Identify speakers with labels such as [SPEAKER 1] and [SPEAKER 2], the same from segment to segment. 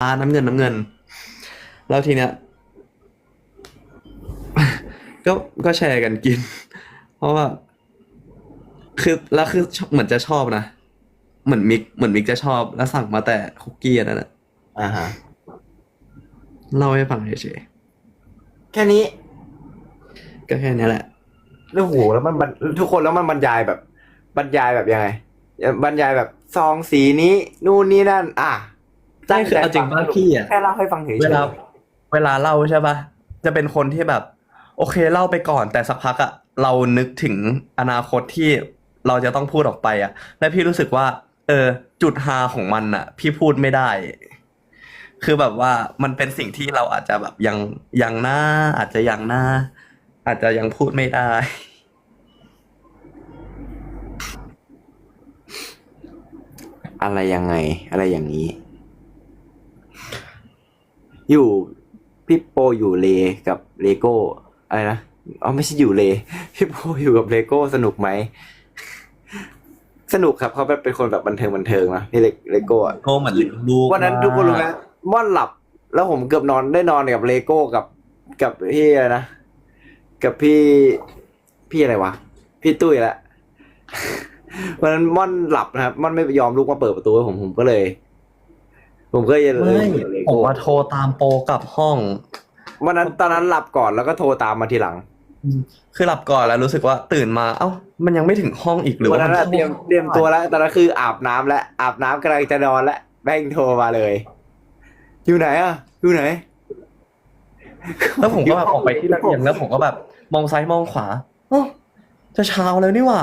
[SPEAKER 1] น้ำเงินน้ำเงิน แล้วทีเนี้ย ก็ก็แชร์กันกิน เพราะว่า คือแล้วคือเหมือนจะชอบนะเหมือนมิกเหมือนมิกจะชอบแล้วสั่งมาแต่คุกกี้อันนั่นแหละ
[SPEAKER 2] อ่าฮะ
[SPEAKER 1] เล่าให้ฟังเฉย
[SPEAKER 2] แค่นี้
[SPEAKER 1] ๆก็แค่นี้แหละ
[SPEAKER 2] แล้วโหแล้วมันบรรทุกคนแล้วมันบรรยายแบบ บรรยายแบบยังไง บรรยายแบบซองสีนี้ นู่นนี่นั่น อะ
[SPEAKER 1] ใช่คือเอาจริงบ้านพี่อะ
[SPEAKER 2] แค่เล่าให้ฟังเฉยๆ
[SPEAKER 1] เวลาเวลาเล่าใช่ปะจะเป็นคนที่แบบ โอเคเล่าไปก่อน แต่สักพักอะเรานึกถึงอนาคตที่เราจะต้องพูดออกไปอะและพี่รู้สึกว่า เออ จุดฮาของมันอะพี่พูดไม่ได้ คือแบบว่ามันเป็นสิ่งที่เราอาจจะแบบยังยังหน้า อาจจะยังหน้า อาจจะยังพูดไม่ได้
[SPEAKER 2] อะไรยังไง อะไรอย่างนี้ อยู่พี่โปอยู่เลกับเลโก้อะไรนะอ๋อไม่ใช่อยู่เลพี่โปอยู่กับเลโก้สนุกไหมสนุกครับเขาเป็นคนแบบบันเทิงบันเทิงนะนี่เลเลโก้อะ
[SPEAKER 1] ก็เหมือนเลี้ยงลูก
[SPEAKER 2] วันนั้นทุกคนรู้ไหมม่อนหลับ แล้วผมเกือบนอนได้นอนกับเลโก้กับกับพี่อะไรนะกับพี่พี่อะไรวะพี่ตุ้ยแหละวันนั้นม่อนหลับนะครับม่อนไม่ยอมลุกมาเปิดประตูให้ผมผมก็เลย ผมก็เลย
[SPEAKER 1] ไม่
[SPEAKER 2] เล
[SPEAKER 1] ผม
[SPEAKER 2] โก้
[SPEAKER 1] มาโทรตามโปรกลับห้อง
[SPEAKER 2] วันนั้นตอนนั้นหลับก่อนแล้วก็โทรตามมาทีหลัง
[SPEAKER 1] คือหลับก่อนแล้วรู้สึกว่าตื่นมา เอ้า มันยังไม่ถึงห้องอีกหรือ
[SPEAKER 2] วัน
[SPEAKER 1] ว่า
[SPEAKER 2] นั้น
[SPEAKER 1] มัน
[SPEAKER 2] อะเตรียมเตรียมตัวแล้วตอนนั้นคืออาบน้ำแล้วอาบน้ำกำลังจะนอนแล้วแม่งโทรมาเลย อยู่ไหนอะ อยู่ไหน
[SPEAKER 1] แล้วผมก็แบบออกไปที่ระเบียงแล้วผมก็แบบ มองซ้ายมองขวาเอ้าจะเช้าแล้วนี่หว่า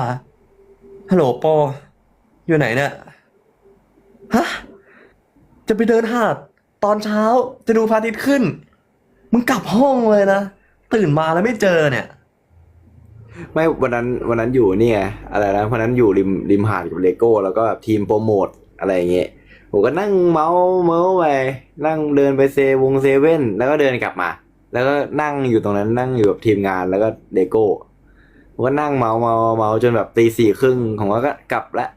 [SPEAKER 1] ฮัลโหลโป อยู่ไหนเนี่ยฮะ จะไปเดินหาดตอนเช้าจะดูพระอาทิตย์ขึ้น มึงกลับห้องเลยนะ ตื่นมาแล้วไม่เจอเนี่ย
[SPEAKER 2] ไม่วันนั้นวันนั้นอยู่เนี่ย อะไรนะวันนั้นอยู่ริมริมหาดกับเลโก้ แล้วก็แบบทีมโปรโมทอะไรอย่างเงี้ยผมก็นั่งเมาส์เมาส์ไปนั่งเดินไปเซวงเซเว่นแล้วก็เดินกลับมา แล้วก็นั่งอยู่ตรงนั้นนั่งอยู่กับทีมงานแล้วก็เลโก้ผมก็นั่งเมาส์เมาส์เมาส์จนแบบตีสี่ครึ่งผมก็กลับแล้ว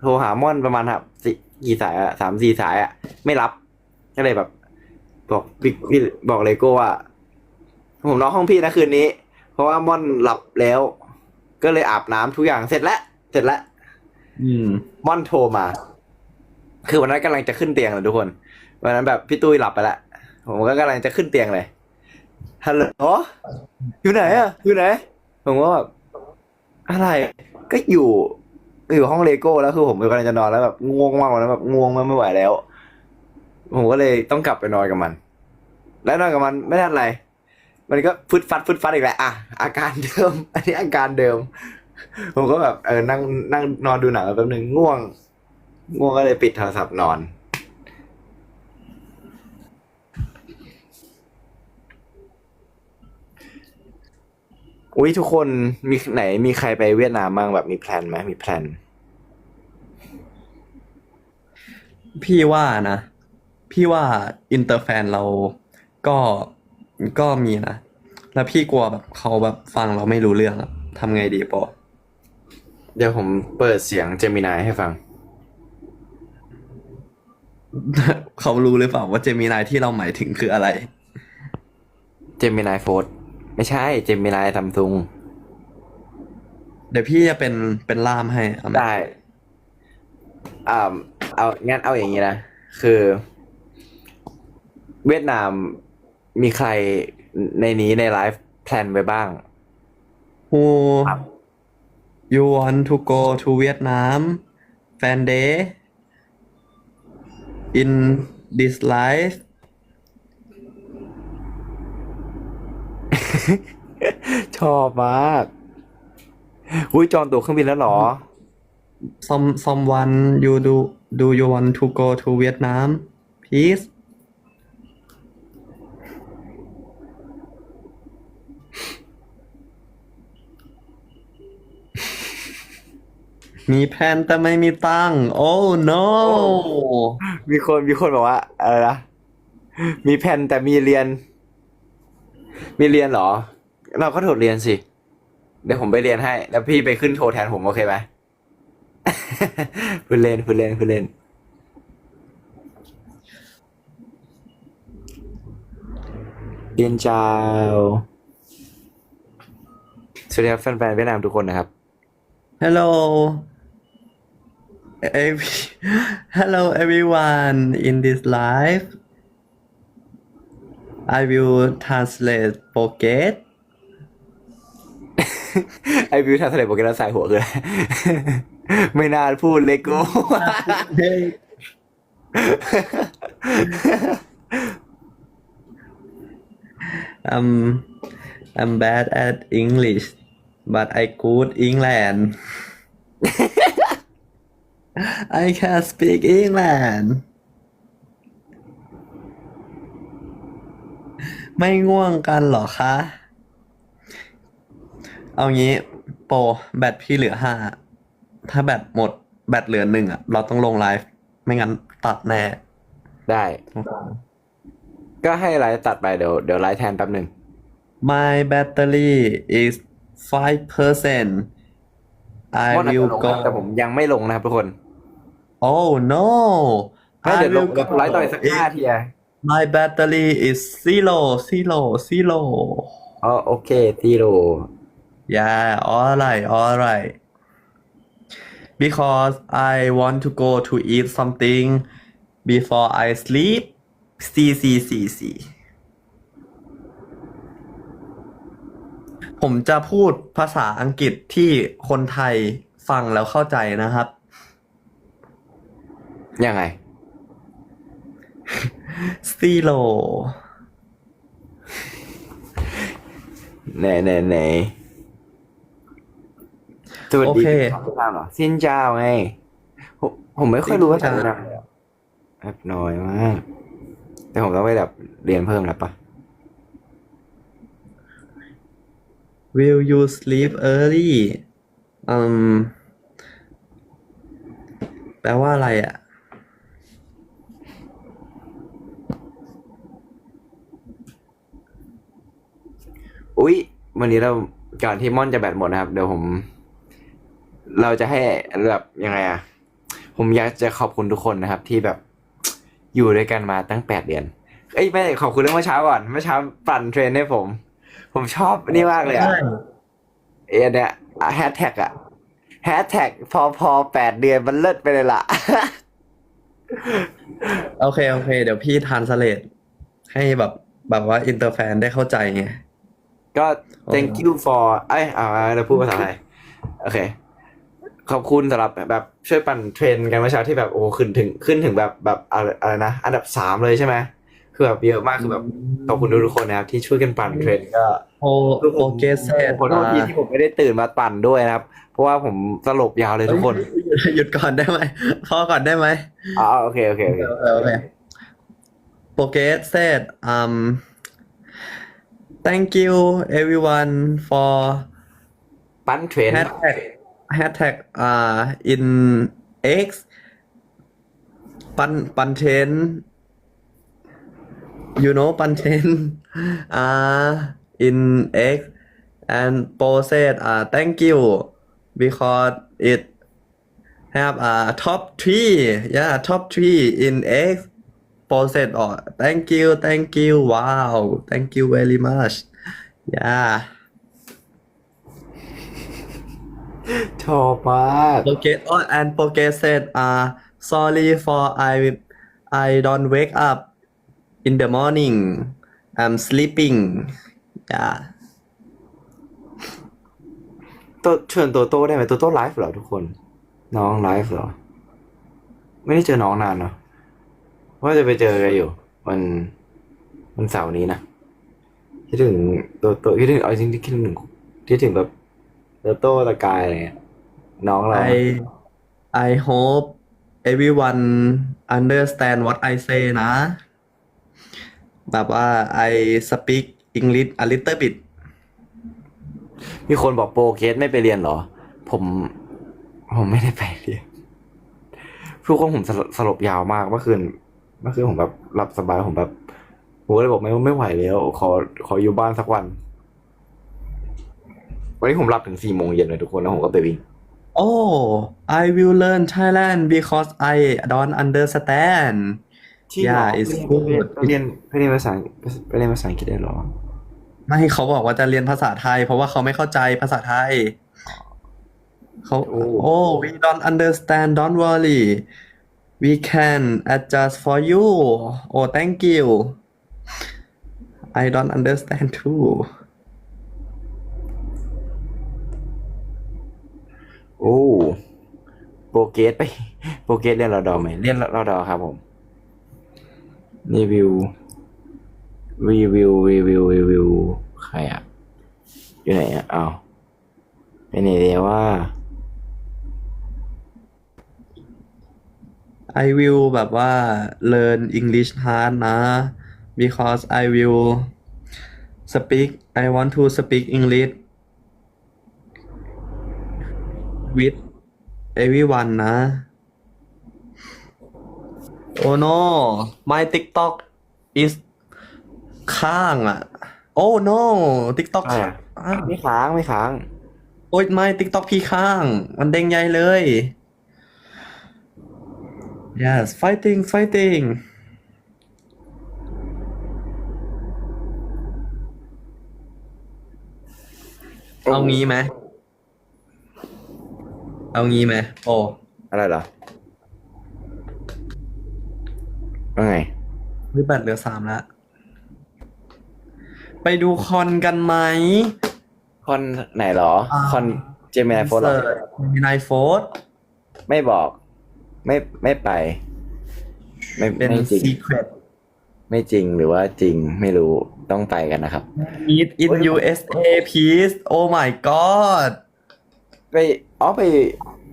[SPEAKER 2] โทรหาม่อนประมาณแบบสี่ กี่สายอะสามสี่สายอะไม่รับก็เลยแบบ บอกพี่พี่บอกเลโก้ว่าผมนอนห้องพี่นะคืนนี้ เพราะว่าม่อนหลับแล้ว ก็เลยอาบน้ำทุกอย่างเสร็จแล้วเสร็จแล้ว
[SPEAKER 1] อืม
[SPEAKER 2] ม่อนโทรมา คือวันนั้นกำลังจะขึ้นเตียงเลยทุกคนวันนั้นแบบพี่ตุ้ยหลับไปแล้วผมก็กำลังจะขึ้นเตียงเลยฮัลโหลอยู่ไหนอะอยู่ไหนผมก็แบบอะไรก็อยู่ อยู่ห้องเลโก้แล้วคือผมกำลังจะนอนแล้วแบบง่วงมากวันนั้นแบบง่วงมากไม่ไหวแล้ว ผมก็เลยต้องกลับไปนอนกับมัน แล้วนอนกับมันไม่ได้อะไร มันก็ฟึดฟัดฟึดฟัดอีกแหละอะอาการเดิม อันนี้อาการเดิม ผมก็แบบเออนั่งนั่งนอนดูหนังแป๊บนึงง่วง ง่วงก็เลยปิดโทรศัพท์นอน อุ้ยทุกคนมีไหนมีใครไปเวียดนามบ้างแบบมีแพลนไหมมีแพลน
[SPEAKER 1] พี่ว่านะ พี่ว่าอินเตอร์แฟนเราก็ก็มีนะ แล้วพี่กลัวแบบเขาแบบฟังเราไม่รู้เรื่องอะทำไงดีปอ
[SPEAKER 2] เดี๋ยวผมเปิดเสียงเจมินายให้ฟัง
[SPEAKER 1] เขารู้หรือเปล่าว่าเจมินายที่เราหมายถึงคืออะไร
[SPEAKER 2] เจมินายโฟร์ ไม่ใช่เจมินายซัมซุง
[SPEAKER 1] เดี๋ยวพี่จะเป็นเป็นล่ามให้เอาไหม
[SPEAKER 2] ได้อ่าเอางั้นเอาอย่างนี้นะ คือ เวียดนามมีใครในนี้ในไลฟ์แพลนไว้บ้าง
[SPEAKER 1] Who
[SPEAKER 2] ครับ
[SPEAKER 1] you want to go to Vietnam fan day in this life
[SPEAKER 2] ชอบมากอุ้ยจองตั๋วเครื่องบินแล้วเหรอ
[SPEAKER 1] some someone you do do you want to go to Vietnam please มีแผนแต่ไม่มีตังค์ oh no
[SPEAKER 2] มีคนมีคนบอกว่าอะไรนะมีแผ่นแต่มีเรียน มีเรียนเหรอ เราก็โดดเรียนสิ เดี๋ยวผมไปเรียนให้ แล้วพี่ไปขึ้นโชว์แทนผมโอเคไหมพูดเล่นพูดเล่นพูดเล่นซินเจ้าสวัสดีครับแฟนๆเวียดนามทุกคนนะครับ
[SPEAKER 1] Hello every Hello everyone in this live I will translate Pocket
[SPEAKER 2] ไอวิวทางทะเลโปรแกรมใส่หัวคืออะไรไม่น่าพูดเลยกู
[SPEAKER 1] I'm I'm bad at English but I good England I can speak England ไม่ง่วงกันเหรอคะ เอางี้โปรแบตพี่เหลือห้า ถ้าแบตหมดแบตเหลือหนึ่งอะ เราต้องลงไลฟ์ ไม่งั้นตัดแน่
[SPEAKER 2] ได้ ก็ให้ไลฟ์ตัดไปเดี๋ยวเดี๋ยวไลฟ์แทนแป๊บหนึ่ง
[SPEAKER 1] My battery is 5% I
[SPEAKER 2] มอนอาจ
[SPEAKER 1] will
[SPEAKER 2] จะลงนะแต่ผ
[SPEAKER 1] go
[SPEAKER 2] มยังไม่ลงนะครับทุกคน
[SPEAKER 1] Oh no
[SPEAKER 2] ให้
[SPEAKER 1] I
[SPEAKER 2] เดี๋ยวลง
[SPEAKER 1] will go
[SPEAKER 2] ไลฟ์ต่อยสักห้าทีอะ
[SPEAKER 1] My battery is zero zero zero
[SPEAKER 2] อ๋อโอเคทีโร
[SPEAKER 1] Yeah alright alright Because I want to go to eat something before I sleep see see see see ผมจะพูดภาษาอังกฤษที่คนไทยฟังแล้วเข้าใจนะครับ
[SPEAKER 2] ยังไง
[SPEAKER 1] zero
[SPEAKER 2] ไหนไหนไหนสวัส
[SPEAKER 1] โอ
[SPEAKER 2] ดี
[SPEAKER 1] เค
[SPEAKER 2] สองเจ้าเหรอซินเจ้าไงผมผมไม่ค่อยรู้ภาษาเวียดนามเลยอะแบบน้อยมาก แต่ผมต้องไปแบบเรียนเพิ่มแล้วปะ
[SPEAKER 1] Will you sleep early อืมแปลว่าอะไรอะ
[SPEAKER 2] อุ๊ย วันนี้เราก่อนที่ม่อนจะแบตหมดนะครับ เดี๋ยวผม เราจะให้แบบยังไงอะผมอยากจะขอบคุณทุกคนนะครับ ที่แบบอยู่ด้วยกันมาตั้งแปดเดือนเอ้ยไม่ขอบคุณเรื่องเมื่อเช้าก่อนเมื่อเช้าปั่นเทรนให้ผม ผมชอบนี่มากเลยอะเอเนี่ยแฮชแท็กอะแฮชแท็กพอพอแปดเดือนมันเลิศไปเลยล่ะ
[SPEAKER 1] โอเค โอเค เดี๋ยวพี่ทานสเลตให้แบบแบบว่าอินเตอร์แฟนได้เข้าใจไง
[SPEAKER 2] ก็ thank you for เอ้ยเอาเราพูดภาษาไทยโอเค ขอบคุณสำหรับแบบช่วยปั่นเทรนกันเมื่อเช้าที่แบบโอ้ขึ้นถึงขึ้นถึงแบบแบบอะไรอะไรนะ อันดับสามเลยใช่ไหมคือแบบเยอะมากคือแบบขอบคุณทุกๆคนนะครับ ที่ช่วยกันปั่นเทรนก็
[SPEAKER 1] โอโอเกเซต
[SPEAKER 2] ขอโทษทีที่ผมไม่ได้ตื่นมาปั่นด้วยนะครับ เพราะว่าผมสลบยาวเลยทุกคน
[SPEAKER 1] หยุดก่อนได้ไหมพอก่อนได้ไหม
[SPEAKER 2] อ๋อโอเคโอเคโอเค
[SPEAKER 1] Okay. Pocket said, um, thank you everyone for
[SPEAKER 2] ปั่นเทรน
[SPEAKER 1] hashtag hashtag uh in X ปันปันเทน you know ปันเทน uh in X and Po said uh thank you because it have a top three yeah top three in X Paul said oh thank you thank you wow thank you very much yeah
[SPEAKER 2] ชอบมาก
[SPEAKER 1] Pocket oh and Pocket said uh sorry for I I don't wake up in the morning I'm sleeping yeah
[SPEAKER 2] ตัวเชิญโตโต้ได้ไหมโตโต้ไลฟ์เหรอทุกคน น้องไลฟ์เหรอ ไม่ได้เจอน้องนานเนาะ ว่าจะไปเจอกันอยู่ วันวันเสาร์นี้นะคิดถึงโตโต้คิดถึงเอาจริงๆคิดถึงคิดถึงแบบโตโต้ตะกายอะไรเงี้ยน้องเรา
[SPEAKER 1] I I hope everyone understand what I say นะ แบบว่า I speak English a little bit
[SPEAKER 2] มีคนบอกโปรเคสไม่ไปเรียนเหรอ ผม ผมไม่ได้ไปเรียนทุกคนผมสลบสลบยาวมากเมื่อคืน เมื่อคืนผมแบบหลับสบายผมแบบผมก็เลยบอกไม่ไม่ไหวแล้ว ขอขออยู่บ้านสักวัน วันนี้ผมหลับถึงสี่โมงเย็นเลยทุกคนแล้วผมก็ไปวิ่ง
[SPEAKER 1] Oh I will learn Thailand because I don't understand
[SPEAKER 2] จริงเหรอ
[SPEAKER 1] Yeah, it's
[SPEAKER 2] ไปเรียน
[SPEAKER 1] good.
[SPEAKER 2] ไปเรียนไปเรียนภาษาไปเรียนภาษาอังกฤษได้เหรอ
[SPEAKER 1] ไม่เขาบอกว่าจะเรียนภาษาไทย เพราะว่าเขาไม่เข้าใจภาษาไทยเขา
[SPEAKER 2] โอ้
[SPEAKER 1] โอ้ we don't understand don't worry we can adjust for you oh thank you I don't understand too
[SPEAKER 2] โอ้โปรเกสไปโปรเกสเรียนรอดอไหมเรียนรอดอครับผมรีวิวรีวิวรีวิวรีวิวใครอะอยู่ไหนอะอ้าวไปไหนเดียว่า
[SPEAKER 1] I will แบบว่า learn English hard นะ because I will speak I want to speak English with everyone นะ Oh no my TikTok is ค้างอะ Oh no TikTok
[SPEAKER 2] ใช่อะ
[SPEAKER 1] อ้าว
[SPEAKER 2] ไม่ค้างไม่ค้าง
[SPEAKER 1] โอ๊ยไม่ TikTok พี่ค้าง มันเด้งใหญ่เลย yes fighting fighting เอางี้ไหมเอางี้ไหมโอ้
[SPEAKER 2] อะไรเหรอว่าไง
[SPEAKER 1] วิบัติเหลือสามแล้วไปดูคอนกันไหม
[SPEAKER 2] คอนไหนเหรอ
[SPEAKER 1] อ่า
[SPEAKER 2] คอนเจมินายโฟนเหรอ
[SPEAKER 1] มีนายโฟร์
[SPEAKER 2] ไม่บอก ไม่ไม่ไป ไม่
[SPEAKER 1] เป็น
[SPEAKER 2] ไม่จริง
[SPEAKER 1] secret
[SPEAKER 2] ไม่จริงหรือว่าจริงไม่รู้ต้องไปกันนะครับ
[SPEAKER 1] meet in USA please oh my god
[SPEAKER 2] ไปอ๋อไป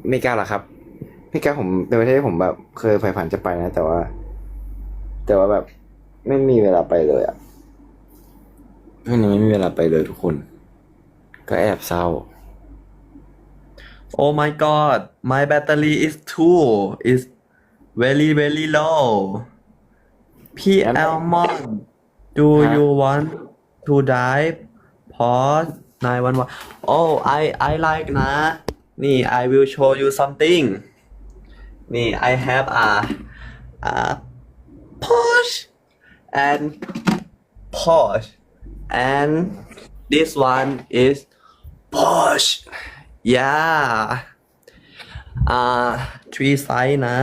[SPEAKER 2] อเมริกาเหรอครับอเมริกาผมเป็นประเทศที่ผมแบบเคยใฝ่ฝันจะไปนะ แต่ว่า แต่ว่าแบบไม่มีเวลาไปเลยอะไม่ไม่มีเวลาไปเลยทุกคน ก็แอบเศร้า
[SPEAKER 1] Oh my god, my battery is too is very very low. P
[SPEAKER 2] งั้น
[SPEAKER 1] Almond, do
[SPEAKER 2] ฮะ
[SPEAKER 1] you want to dive? Pause 911 Oh I I like นะ นี่ I will show you something นี่ I have a a Porsche and Porsche and this one is Porsche Yeah อ่า three size นะ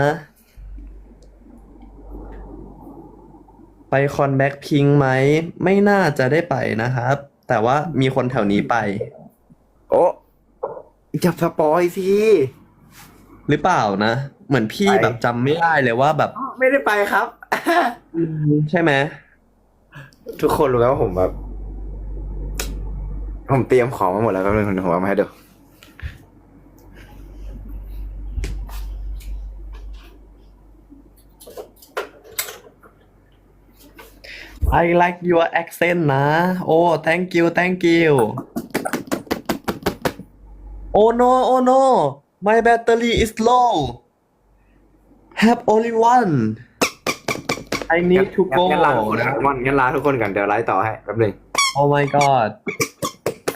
[SPEAKER 1] ไปคอนแบ็คพิงไหม ไม่น่าจะได้ไปนะครับ แต่ว่ามีคนแถวนี้ไป
[SPEAKER 2] โอ้จับสปอยสิ
[SPEAKER 1] หรือเปล่านะ เหมือนพี่
[SPEAKER 2] ไป
[SPEAKER 1] แบบจำไม่ได้เลยว่าแบบ
[SPEAKER 2] ไม่ได้ไปครับ
[SPEAKER 1] ใช่ไหม
[SPEAKER 2] ทุกคนรู้ไหมว่าผมแบบ ผมเตรียมของมาหมดแล้วแป๊บนึงผมเอามาให้ดู
[SPEAKER 1] I like your accent นะ โอ้ thank you thank you Oh no oh no my battery is low have only one I need to go
[SPEAKER 2] งั้นลาทุกคน
[SPEAKER 1] นะ
[SPEAKER 2] นะวันงั้นลาทุกคนกันเดี๋ยวไลฟ์ต่อให้แป๊บนึง
[SPEAKER 1] Oh my god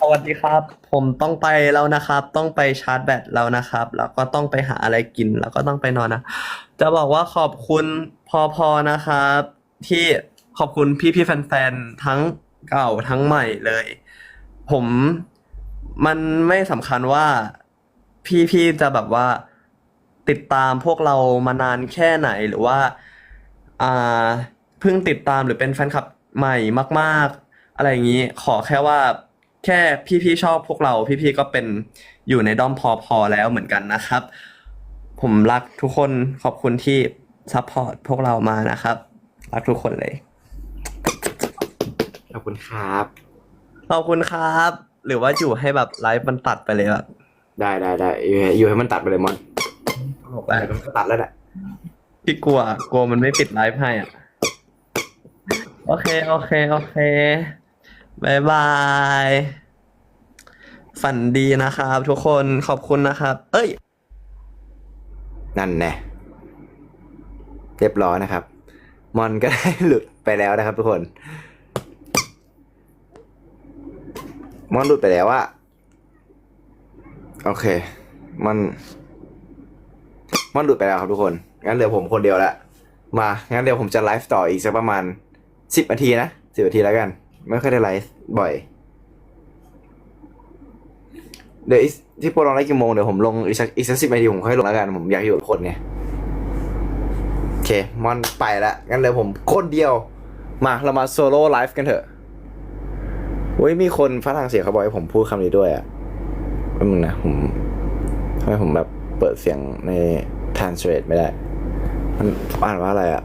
[SPEAKER 1] สวัสดีครับ ผมต้องไปแล้วนะครับ ต้องไปชาร์จแบตแล้วนะครับ แล้วก็ต้องไปหาอะไรกิน แล้วก็ต้องไปนอนนะ จะบอกว่าขอบคุณพอพอนะครับ ที่ ขอบคุณพี่พี่แฟนๆทั้งเก่าทั้งใหม่เลย ผมมันไม่สำคัญว่าพี่พี่จะแบบว่าติดตามพวกเรามานานแค่ไหนหรือว่าอ่าเพิ่งติดตามหรือเป็นแฟนคลับใหม่มาก ๆ อะไรอย่างนี้ ขอแค่ว่าแค่พี่ๆชอบพวกเราพี่ๆก็เป็นอยู่ในด้อมพอพอแล้วเหมือนกันนะครับ ผมรักทุกคนขอบคุณที่ซัพพอร์ตพวกเรามานะครับ รักทุกคนเลย
[SPEAKER 2] ขอบคุณครับ
[SPEAKER 1] ขอบคุณครับ หรือว่าอยู่ให้แบบไลฟ์มันตัดไปเลยแบบ
[SPEAKER 2] ได้ได้ได้อยู่ให้อยู่ให้มันตัดไปเลยมอน
[SPEAKER 1] บอก
[SPEAKER 2] ได้
[SPEAKER 1] ได้
[SPEAKER 2] มันก็ตัดแล้วแหละ
[SPEAKER 1] พี่กลัวกลัวมันไม่ปิดไลฟ์ให้อะ โอเค โอเค โอเคบายบาย ฝันดีนะครับ ทุกคนขอบคุณนะครับ เอ้ย
[SPEAKER 2] นั่นแน่เรียบร้อยนะครับ มอนก็ได้หลุดไปแล้วนะครับทุกคน มอนหลุดไปแล้วอะโอเค มันมอนหลุดไปแล้วครับทุกคน งั้นเหลือผมคนเดียวละ มา งั้นเดี๋ยวผมจะไลฟ์ต่ออีกสักประมาณสิบนาทีนะสิบนาทีแล้วกัน ไม่ค่อยได้ไลฟ์บ่อย เดี๋ยวที่โปรลองไลฟ์กี่โมงเดี๋ยวผมลงอีกสักอีกสักสิบนาทีผมค่อยลงแล้วกัน ผมอยากอยู่กับคนไงโอเคมอนไปละงั้นเลยผมคนเดียว มาเรามาโซโล่ไลฟ์กันเถอะ เว้ยมีคนฝรั่งเศสเขาบอกให้ผมพูดคำนี้ด้วยอะ่ะแป๊บนึงนะผมทำไมผมแบบเปิดเสียงใน translate ไม่ได้ มันอ่านว่าอะไรอะ่ะ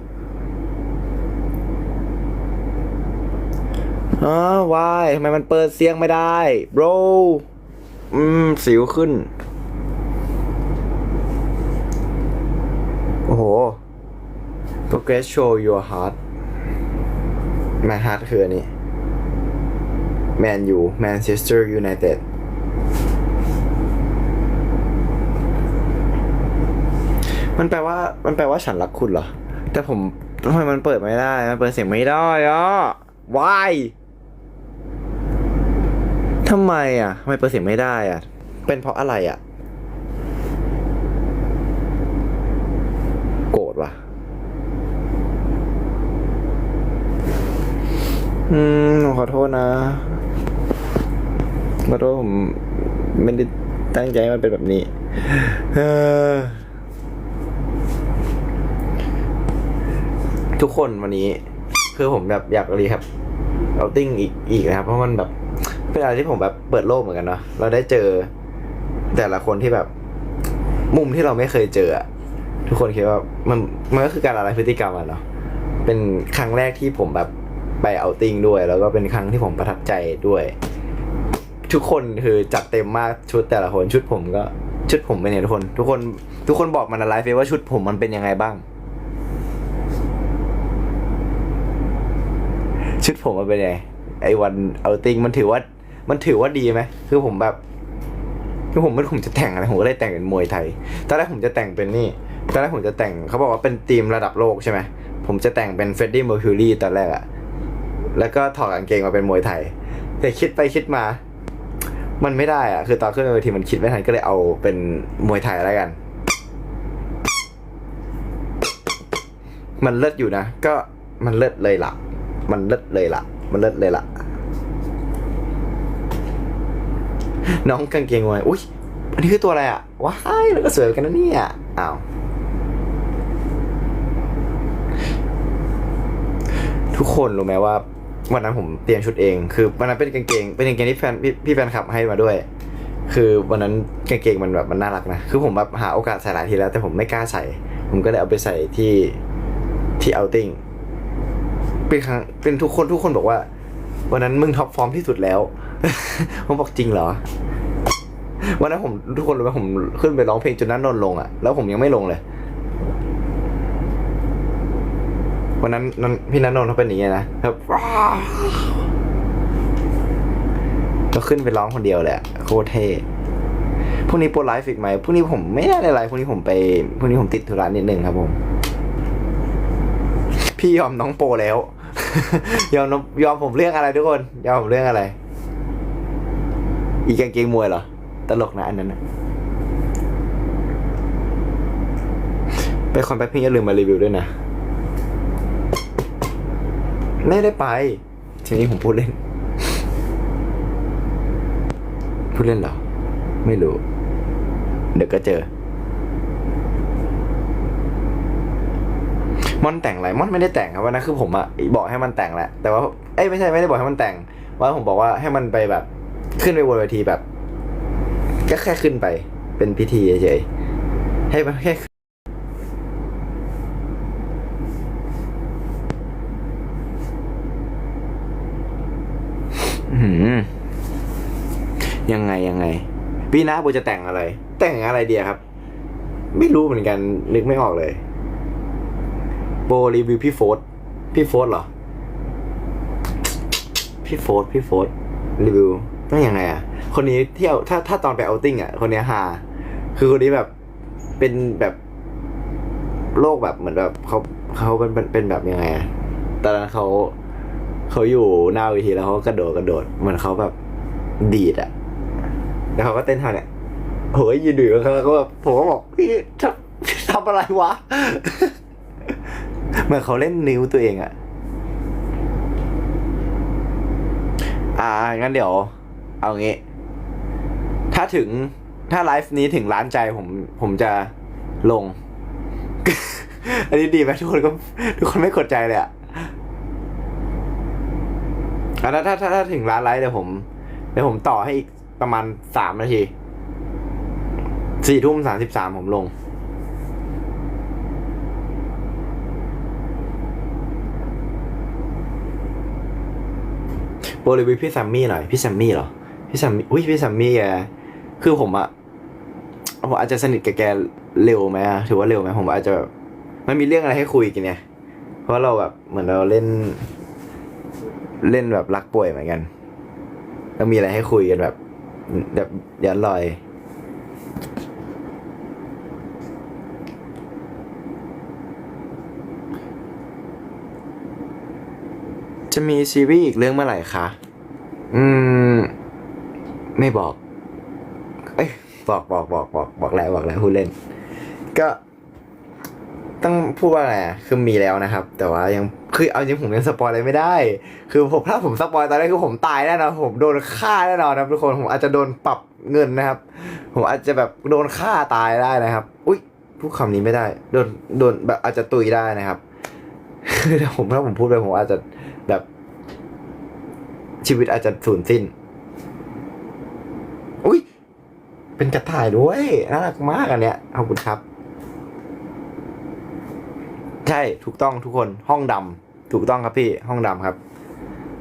[SPEAKER 2] อ๋อ why ทำไมมันเปิดเสียงไม่ได้ bro อืม สิวขึ้น โอ้โห progress show your heart my heart คืออันนี้ Man U Manchester United มันแปลว่า มันแปลว่าฉันรักคุณเหรอ แต่ผมทำไมมันเปิดไม่ได้ มันเปิดเสียงไม่ได้อะ why ทำไมอะทำไมเปิดเสียงไม่ได้อะ เป็นเพราะอะไรอะ โกรธว่ะอืมขอโทษนะ ขอโทษผมไม่ได้ตั้งใจให้มันเป็นแบบนี้ เออ ทุกคนวันนี้ คือผมแบบอยากรีครับเอาติ้งอีกอีกนะครับ เพราะมันแบบเป็นอะไรที่ผมแบบเปิดโลกเหมือนกันเนาะเราได้เจอ แต่ละคนที่แบบ มุมที่เราไม่เคยเจอทุกคนคิดว่ามันมันก็คือการอะไรพฤติกรรมอะเนาะเป็นครั้งแรกที่ผมแบบไปเอาติ้งด้วย แล้วก็เป็นครั้งที่ผมประทับใจด้วย ทุกคนคือจัดเต็มมากชุดแต่ละคนชุดผมก็ชุดผมเป็นไงทุกคน ทุกคน ทุกคนบอกมันอะไรเฟว่าชุดผมมันเป็นยังไงบ้าง ชุดผมมันเป็นไงไอ้วันเอาติงมันถือว่า มันถือว่าดีไหมคือผมแบบคือผมไม่ผมจะแต่งอะไรผมก็เลยแต่งเป็นมวยไทยตอนแรกผมจะแต่งเป็นนี่ตอนแรกผมจะแต่งเขาบอกว่าเป็นทีมระดับโลกใช่ไหมผมจะแต่งเป็นเฟรดดี้เมอร์คิวรีตอนแรกอะแล้วก็ถอดกางเกงมาเป็นมวยไทย แต่คิดไปคิดมา มันไม่ได้อะคือตอนขึ้นเวทีมันคิดไม่ทันก็เลยเอาเป็นมวยไทยแล้วกัน มันเลิศอยู่นะ ก็มันเลิศเลยล่ะ มันเลิศเลยล่ะ มันเลิศเลยล่ะ น้องกางเกงมวยอุ้ยอันนี้คือตัวอะไรอะว้ายแล้วก็สวยเสือกันนะเนี่ยอ้าวทุกคนรู้ไหมว่า วันนั้นผมเตรียมชุดเอง คือวันนั้นเป็นกางเกง เป็นกางเกงที่แฟนพี่พี่แฟนคลับให้มาด้วย คือวันนั้นกางเกงมันแบบมันน่ารักนะ คือผมแบบหาโอกาสใส่หลายทีแล้ว แต่ผมไม่กล้าใส่ ผมก็เลยเอาไปใส่ที่ที่เอาติ้งเป็นครั้งเป็นทุกคนทุกคนบอกว่า วันนั้นมึงท็อปฟอร์มที่สุดแล้ว ผมบอกจริงเหรอ วันนั้นผมทุกคนรู้ไหมผมขึ้นไปร้องเพลงจนนั้นนนลงอะแล้วผมยังไม่ลงเลย วันนั้นนนพี่นันนนท์เขาเป็นอย่างเงี้ยนะแบบก็ขึ้นไปร้องคนเดียวเละโคตรเท่พรุ่งนี้โปรไลฟ์อีกไหมพรุ่งนี้ผมไม่ได้อะไรพรุ่งนี้ผมไปพรุ่งนี้ผมติดธุระนิดนึงครับผม พี่ยอมน้องโปรแล้ว ยอมน้องยอมผมเรื่องอะไรทุกคน ยอมผมเรื่องอะไร อีกกางเกงมวยเหรอ ตลกนะอันนั้นนะไปคอนแป๊บพี่อย่าลืมมารีวิวด้วยนะ ไม่ได้ไป ทีนี้ผมพูดเล่น พูดเล่นเหรอ ไม่รู้ เดี๋ยวก็เจอ มอนแต่งอะไรมอนไม่ได้แต่งครับวันนั้นคือผมอะบอกให้มันแต่งแหละ แต่ว่า เอ้ยไม่ใช่ไม่ได้บอกให้มันแต่ง ว่าผมบอกว่าให้มันไปแบบ ขึ้นไปบนเวทีแบบก็แค่ขึ้นไป เป็นพิธีเฉยๆให้มันแค่ อื้อหือ ยังไงยังไง ปีหน้าโบจะแต่งอะไร แต่งอะไรเดียครับ ไม่รู้เหมือนกันนึกไม่ออกเลย โบรีวิวพี่โฟร์ธพี่โฟร์ธเหรอ พี่โฟร์ธพี่โฟร์ธรีวิวต้องยังไงอะ คนนี้เที่ยวถ้าถ้าตอนไปเอาติ้งอะ คนนี้ฮาคือคนนี้แบบเป็นแบบโลกแบบเหมือนแบบเขาเขาเป็นเป็นเป็นแบบยังไงอะตอนนั้นเขา เขาอยู่หน้าเวทีแล้วเขาก็กระโดดกระโดดเหมือนเขาแบบดีดอะแล้วเขาก็เต้นท่าเนี่ยโหยยืนดูอยู่เขาก็แบบผมก็บอกพี่ทำทำอะไรวะ เหมือนเขาเล่นนิ้วตัวเองอะอ่างั้นเดี๋ยว เอางี้ ถ้าถึงถ้าไลฟ์นี้ถึงล้านใจผมผมจะลง อันนี้ดีไหมทุกคนก็ทุกคนไม่กดใจเลยอะอะ ถ้าถ้าถ้าถ้าถึงล้านไลฟ์เดี๋ยวผมเดี๋ยวผมต่อให้อีกประมาณสามนาทีสี่ทุ่มสามสิบสามผมลง โบรีวิพี่แซมมี่หน่อย พี่แซมมี่เหรอ พี่แซมมี่อุ้ยพี่แซมมี่แกคือผมอะผมอาจจะสนิทกับแกเร็วไหมอะถือว่าเร็วไหมผมอาจจะแบบมันมีเรื่องอะไรให้คุยกันเนี่ย เพราะเราแบบเหมือนเราเล่น เล่นแบบรักป่วยเหมือนกันแล้วมีอะไรให้คุยกันแบบ แบบย้อนรอย จะมีซีรีส์อีกเรื่องเมื่อไหร่คะ อืม ไม่บอก เอ้ยบอกบอกบอกบอกบอกแล้วบอกแล้วพูดเล่น ก็ ต้องพูดว่าอะไรอะคือมีแล้วนะครับ แต่ว่ายัง คือเอาจริงผมยังสปอยอะไรไม่ได้ คือผมถ้าผมสปอยตอนแรกคือผมตายแน่นอนผมโดนฆ่าแน่นอนนะทุกคนผมอาจจะโดนปรับเงินนะครับ ผมอาจจะแบบโดนฆ่าตายได้นะครับ อุ้ยพูดคำนี้ไม่ได้ โดนโดนแบบอาจจะตุยได้นะครับคือถ้าผมถ้าผมพูดไปผมอาจจะแบบชีวิตอาจจะสูญสิ้น อุ้ย เป็นกระต่ายด้วยน่ารักมากอันเนี้ยขอบคุณครับ ใช่ถูกต้องทุกคนห้องดำ ถูกต้องครับพี่ห้องดำครับ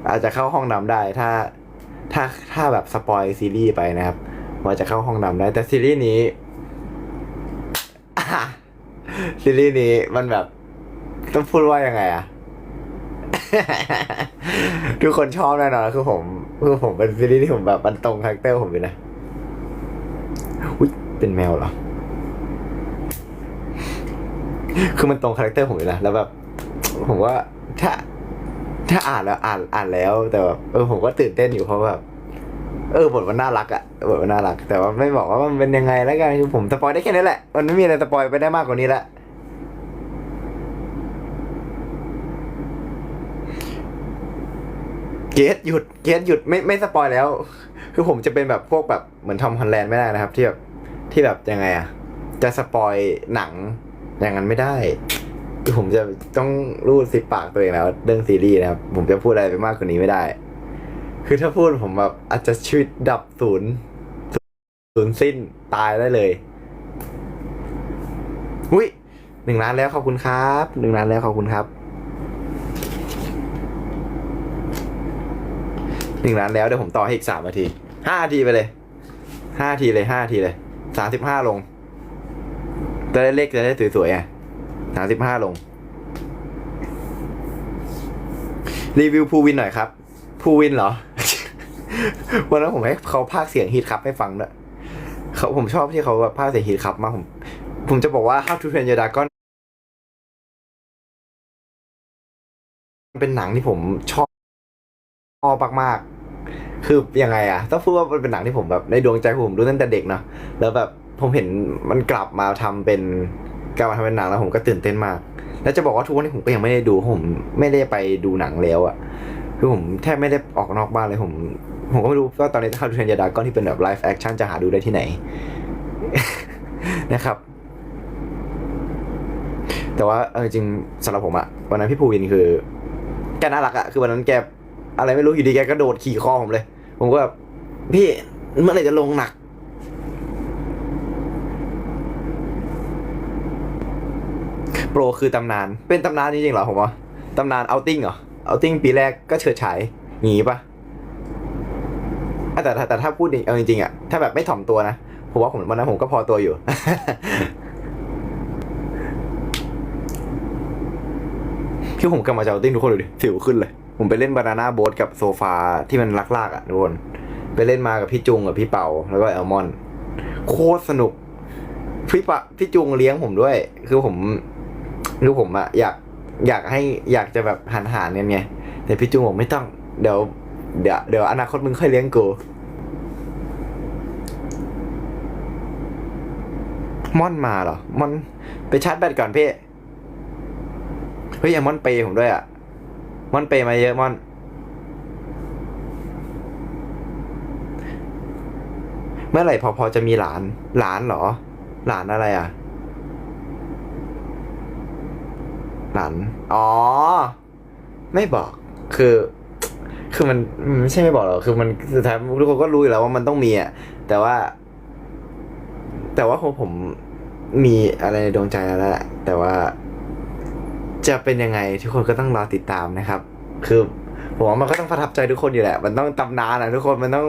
[SPEAKER 2] อาจจะเข้าห้องดำได้ถ้าถ้าถ้าแบบสปอยซีรีส์ไปนะครับว่าจะเข้าห้องดำได้ แต่ซีรีส์นี้ซีรีส์นี้มันแบบ ต้องพูดว่ายังไงอะทุกคนชอบแน่นอนคือผมคือผมเป็นซีรีส์ที่ผมแบบมันตรงคาแรคเตอร์ผมเลยนะอุ้ยเป็นแมวเหรอคือมันตรงคาแรคเตอร์ผมเลยนะแล้วแบบ ผมว่า ถ้า ถ้าอ่านแล้วอ่านอ่านแล้ว แต่แบบเออผมก็ตื่นเต้นอยู่เพราะแบบเออบทมันน่ารักอะบทมันน่ารัก แต่ว่าไม่บอกว่ามันเป็นยังไงแล้วกันคือผมสปอยได้แค่นี้แหละ มันไม่มีอะไรสปอยไปได้มากกว่านี้ละเกตหยุดเกตหยุดไม่ไม่สปอยแล้ว คือผมจะเป็นแบบพวกแบบเหมือนทอมฮอลแลนด์ไม่ได้นะครับ ที่แบบที่แบบยังไงอะจะสปอยหนังอย่างนั้นไม่ได้ ผมจะต้องรูดสิบปากตัวเองแล้วเรื่องซีรีส์นะครับ ผมจะพูดอะไรไปมากกว่านี้ไม่ได้ คือถ้าพูดผมแบบอาจจะชีวิตดับศูนย์ศูนย์สิ้นตายได้เลยอุ้ยหนึ่งล้านแล้วขอบคุณครับหนึ่งล้านแล้วขอบคุณครับหนึ่งล้านแล้วเดี๋ยวผมต่อให้อีกสามนาทีห้านาทีไปเลยห้านาทีเลยห้านาทีเลยสามสิบห้าลงจะได้เลขจะได้สวยๆไง สามสิบห้าลง รีวิวภูวินหน่อยครับภูวินเหรอ วันนั้นผมให้เขาพากเสียงฮีทครับให้ฟังด้วยเขาผมชอบที่เขาแบบพากเสียงฮีทครับมากผม ผมจะบอกว่า How to Train Your Dragon เป็นหนังที่ผมชอบชอบมากๆ คือยังไงอะต้องพูดว่ามันเป็นหนังที่ผมแบบในดวงใจผมดูตั้งแต่เด็กเนาะแล้วแบบผมเห็นมันกลับมาทำเป็น กลับมาทำเป็นหนังแล้วผมก็ตื่นเต้นมาก แล้วจะบอกว่าทุกวันนี้ผมก็ยังไม่ได้ดูผมไม่ได้ไปดูหนังแล้วอะคือผมแทบไม่ได้ออกนอกบ้านเลยผม ผมก็ไม่รู้ว่าตอนนี้ถ้าดูเทรนยาดาก้อนที่เป็นแบบไลฟ์แอคชั่นจะหาดูได้ที่ไหน นะครับ แต่ว่าเออจริงสำหรับผมอะวันนั้นพี่ภูวินคือแกน่ารักอะคือวันนั้นแกอะไรไม่รู้อยู่ดีแกกระโดดขี่คอผมเลย ผมก็แบบพี่เมื่อไหร่จะลงหนัก โปรคือตำนาน เป็นตำนานจริงๆเหรอผมว่าตำนานเอาติ้งเหรอเอาติ้งปีแรกก็เฉิดฉายงี้ปะแต่แต่แต่ถ้าพูดเอาจริงๆอะถ้าแบบไม่ถ่อมตัวนะผมว่าผมวันนั้นผมก็พอตัวอยู่คือผมกลับมาจากเอาติ้งทุกคนดูดิสิวขึ้นเลย ผมไปเล่นบานาน่าโบ๊ทกับโซฟาที่มันลากๆอะทุกคนไปเล่นมากับพี่จุงกับพี่เป่าแล้วก็แอลมอน โคตรสนุกพี่ปะพี่จุงเลี้ยงผมด้วย คือผม คือผมอะอยากอยากให้อยากจะแบบหันหารกันไงแต่พี่จุงบอกไม่ต้องเดี๋ยวเดี๋ยวเดี๋ยวอนาคตมึงค่อยเลี้ยงกูม่อนมาเหรอม่อนไปชาร์จแบตก่อนพี่เฮ้ยยังมอนเปย์ผมด้วยอะมอนเปย์มาเยอะมอนเมื่อไหร่พอพอจะมีหลาน หลานเหรอ หลานอะไรอะ หลานอ๋อ ไม่บอก คือ คือมันไม่ใช่ไม่บอกหรอก คือมันสุดท้ายทุกคนก็รู้อยู่แล้วว่ามันต้องมีอะ แต่ว่า แต่ว่าของผมมีอะไรในดวงใจแล้วแหละ แต่ว่า จะเป็นยังไงทุกคนก็ต้องรอติดตามนะครับ คือผมว่ามันก็ต้องประทับใจทุกคนอยู่แหละ มันต้องตำนานอะทุกคน มันต้อง